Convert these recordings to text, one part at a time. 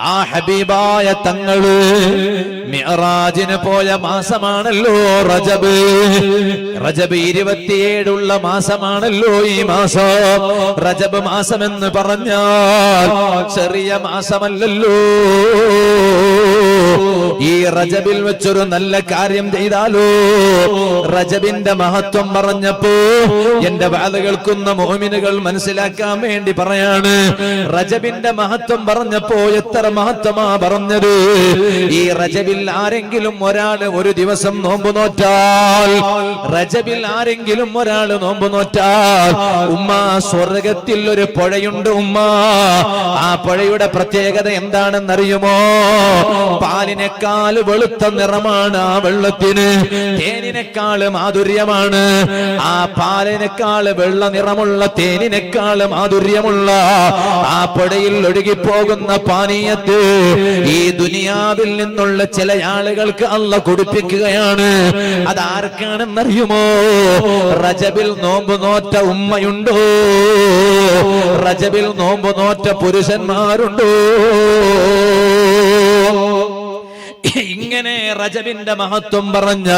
ആ ഹബീബായ തങ്ങൾ മിറാജിന് പോയ മാസമാണല്ലോ റജബ്. റജബ് ഇരുപത്തിയേഴുള്ള മാസമാണല്ലോ ഈ മാസം. റജബ് മാസം എന്ന് പറഞ്ഞാൽ ചെറിയ മാസമല്ലല്ലോ. ഈ റജബിൽ വെച്ചൊരു നല്ല കാര്യം ചെയ്താലോ? റജബിന്റെ മഹത്വം പറഞ്ഞപ്പോ എന്റെ വാത കേൾക്കുന്ന മോമിനുകൾ മനസ്സിലാക്കാൻ വേണ്ടി പറയാണ്. റജബിന്റെ മഹത്വം പറഞ്ഞപ്പോ എത്ര മഹത്വമാ പറഞ്ഞത്? ഈ റജബിൽ ആരെങ്കിലും ഒരാൾ ഒരു ദിവസം നോമ്പ് നോറ്റാൽ റജബിൽ ആരെങ്കിലും ഒരാൾ നോമ്പ് നോറ്റാൽ ഉമ്മ സ്വർഗത്തിൽ ഒരു പുഴയുണ്ട് ഉമ്മ. ആ പുഴയുടെ പ്രത്യേകത എന്താണെന്നറിയുമോ? പാലിനേക്കാൾ വെളുത്ത നിറമാണ് ആ വെള്ളത്തിന്. തേനിനേക്കാൾ മാധുര്യമാണ്. ആ പാലിനേക്കാൾ വെള്ള നിറമുള്ള തേനിനേക്കാൾ മാധുര്യമുള്ള ആ പുഴയിൽ ഒഴുകിപ്പോകുന്ന പാനീയത്തെ ഈ ദുനിയാവിൽ നിന്നുള്ള ചില ആളുകൾക്ക് അല്ല കുടിപ്പിക്കുകയാണ്. അതാർക്കാണെന്നറിയുമോ? റജബിൽ നോമ്പ് നോറ്റ ഉമ്മയുണ്ടോ? റജബിൽ നോമ്പ് നോറ്റ പുരുഷന്മാരുണ്ടോ? ഇങ്ങനെ റജബിന്റെ മഹത്വം പറഞ്ഞ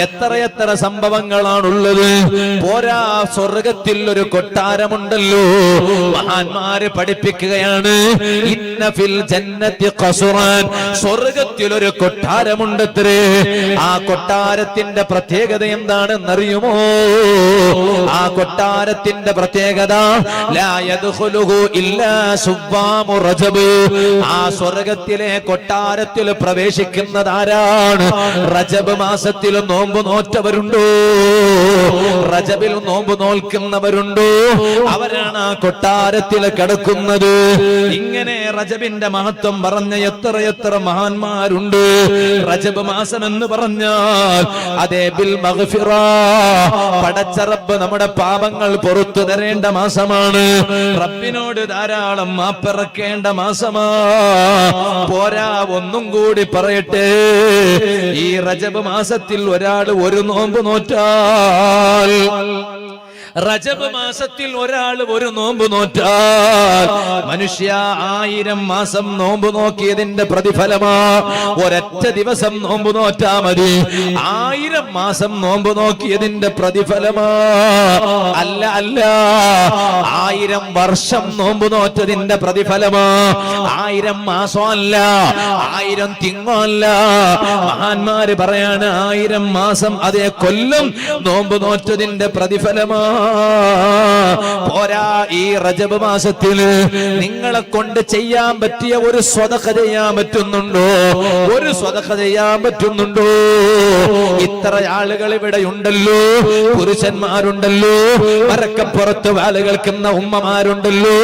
എത്രയെത്ര സംഭവങ്ങളാണുള്ളത്. പോരാ സ്വർഗത്തിൽ ഒരു കൊട്ടാരമുണ്ടല്ലോ. മഹാന്മാര് പഠിപ്പിക്കുകയാണ്. ഇന്ന ഫിൽ ജന്നത്തി കസുറാൻ സ്വർഗത്തിൽ ഒരു കൊട്ടാരമുണ്ടത്രേ. ആ കൊട്ടാരത്തിന്റെ പ്രത്യേകത എന്താണെന്നറിയുമോ? ആ കൊട്ടാരത്തിന്റെ പ്രത്യേകത ഇല്ലാ ആ സ്വർഗത്തിലെ കൊട്ടാരത്തിൽ പ്രവേശിക്കുന്നത് ആരാണ് റജബ് മാസത്തിൽ നോമ്പ് നോറ്റവരുണ്ടോ? റജബിൽ നോമ്പ് നോൽക്കുന്നവരുണ്ടോ? അവരാണ് ആ കൊട്ടാരത്തിൽ കിടക്കുന്നത്. ഇങ്ങനെ റജബിന്റെ മഹത്വം പറഞ്ഞ എത്ര എത്ര മഹാന്മാരുണ്ട്. റജബ് മാസം എന്ന് പറഞ്ഞാൽ അതേ ബിൽ മഗ്ഫിറ. പടച്ച റബ്ബ് നമ്മുടെ പാപങ്ങൾ പുറത്തു തരേണ്ട മാസമാണ്. റബ്ബിനോട് ധാരാളം മാപ്പിറക്കേണ്ട മാസമാ. പോരാ ഒന്നും കൂടി പറയട്ടെ. ഈ റജബ് മാസത്തിൽ ഒരാൾ ഒരു നോമ്പ് നോറ്റാൽ റജബ് മാസത്തിൽ ഒരാൾ ഒരു നോമ്പ് നോറ്റാൽ മനുഷ്യ ആയിരം മാസം നോമ്പ് നോക്കിയതിന്റെ പ്രതിഫലമാ. ഒരൊറ്റ ദിവസം നോമ്പ് നോറ്റാ മതി. ആയിരം മാസം നോമ്പ് നോക്കിയതിന്റെ പ്രതിഫലമാ. അല്ല അല്ല. ആയിരം വർഷം നോമ്പ് നോറ്റതിന്റെ പ്രതിഫലമാ. ആയിരം അല്ല. ആയിരം തിങ്ങോ അല്ല. മഹാന്മാര് പറയാണ് ആയിരം മാസം അതേ കൊല്ലം നോമ്പ് നോറ്റതിന്റെ പ്രതിഫലമാ. പോരാ ഈ റജബ് മാസത്തിൽ നിങ്ങളെ കൊണ്ട് ചെയ്യാൻ പറ്റിയ ഒരു സ്വതക ചെയ്യാൻ പറ്റുന്നുണ്ടോ? ഒരു സ്വതക ചെയ്യാൻ പറ്റുന്നുണ്ടോ? ഇത്ര ആളുകൾ ഇവിടെ ഉണ്ടല്ലോ പുരുഷന്മാരുണ്ടല്ലോ മരക്കപ്പുറത്ത് വാല കേൾക്കുന്ന ഉമ്മമാരുണ്ടല്ലോ.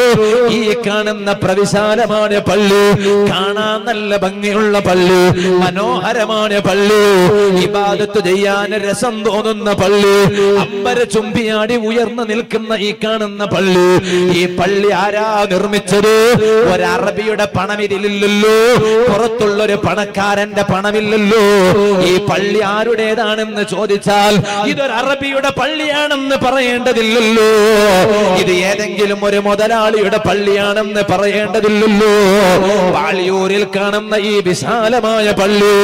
ഈ കാണുന്ന പ്രവിശാലമായ പള്ളി കാണാൻ നല്ല ഭംഗിയുള്ള പള്ളി മനോഹരമായ പള്ളി ഇബാദത്ത് ചെയ്യാൻ രസം തോന്നുന്ന പള്ളി അമ്പര ചുംബിയാടി ഉയർന്നു നിൽക്കുന്ന ഈ കാണുന്ന പള്ളി ഈ പള്ളി ആരാ നിർമ്മിച്ചത്? ഒരു അറബിയുടെ പണമിതിലില്ലല്ലോ. പുറത്തുള്ള ഒരു പണക്കാരന്റെ പണമില്ലല്ലോ. ഈ പള്ളി ആരുടേതാണെന്ന് ചോദിച്ചാൽ ഇതൊരു അറബിയുടെ പള്ളിയാണെന്ന് പറയേണ്ടതില്ലല്ലോ. ഇത് ഏതെങ്കിലും ഒരു മുതലാളിയുടെ പള്ളിയാണെന്ന് പറയേണ്ടതില്ലല്ലോ. വാളിയൂരിൽ കാണുന്ന ഈ വിശാലമായ പള്ളി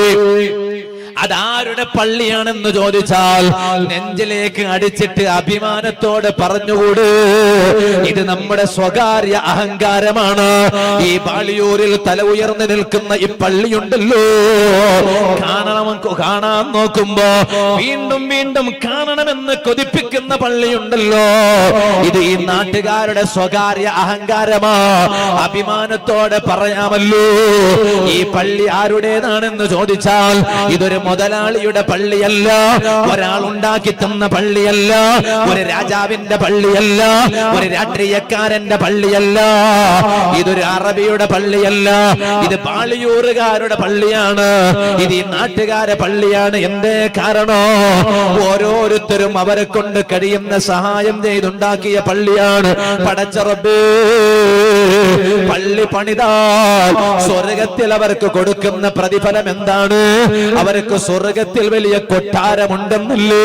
അതാരുടെ പള്ളിയാണെന്ന് ചോദിച്ചാൽ നെഞ്ചിലേക്ക് അടിച്ചിട്ട് അഭിമാനത്തോടെ പറഞ്ഞുകൂട്. ഇത് നമ്മുടെ സ്വകാര്യ അഹങ്കാരമാണ്. ഈ പാളിയൂരിൽ തല ഉയർന്നു നിൽക്കുന്ന ഈ പള്ളിയുണ്ടല്ലോ. കാണണം കാണാൻ നോക്കുമ്പോ വീണ്ടും വീണ്ടും കാണണമെന്ന് കൊതിപ്പിക്കുന്ന പള്ളിയുണ്ടല്ലോ. ഇത് ഈ നാട്ടുകാരുടെ സ്വകാര്യ അഹങ്കാരമാ. അഭിമാനത്തോടെ പറയാമല്ലോ. ഈ പള്ളി ആരുടേതാണെന്ന് ചോദിച്ചാൽ ഇതൊരു മുതലാളിയുടെ പള്ളിയല്ല ഒരാൾ ഉണ്ടാക്കി തന്ന പള്ളിയല്ല ഒരു രാജാവിന്റെ പള്ളിയല്ല ഒരു രാഷ്ട്രീയക്കാരന്റെ പള്ളിയല്ല. ഇതൊരു അറബിയുടെ പള്ളിയല്ല ഇത് പാളിയൂറുകാരുടെ പള്ളിയാണ് ഇത് ഈ നാട്ടുകാരെ പള്ളിയാണ്. എന്തേ കാരണോ? ഓരോരുത്തരും അവരെ കൊണ്ട് കഴിയുന്ന സഹായം ചെയ്തുണ്ടാക്കിയ പള്ളിയാണ് പടച്ചറബ് പള്ളി പണിതാൽ സ്വർഗത്തിൽ അവർക്ക് കൊടുക്കുന്ന പ്രതിഫലം എന്താണ്? അവർക്ക് സ്വർഗത്തിൽ വലിയ കൊട്ടാരമുണ്ടെന്നില്ലേ?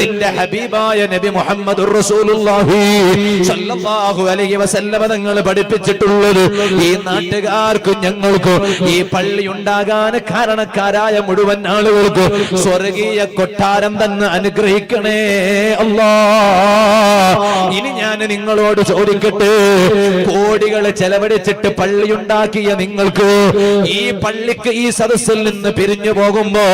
നിന്റെ ഹബീബായ നബി മുഹമ്മദ് തങ്ങൾ പഠിപ്പിച്ചിട്ടുള്ളത് ഈ നാട്ടുകാർക്കും ഞങ്ങൾക്കും ഈ പള്ളി ഉണ്ടാകാൻ കാരണക്കാരായ മുഴുവൻ ആളുകൾക്കും സ്വർഗീയ കൊട്ടാരം തന്നെ അനുഗ്രഹിക്കണേ. അല്ലാ. ഇനി ഞാൻ നിങ്ങളോട് ചോദിക്കട്ടെ? കോടികൾ ചെലവഴിച്ചിട്ട് പള്ളി ഉണ്ടാക്കിയ നിങ്ങൾക്ക് ഈ പള്ളിക്ക് ഈ സദസ്സിൽ നിന്ന് പിരിഞ്ഞു പോകുമ്പോ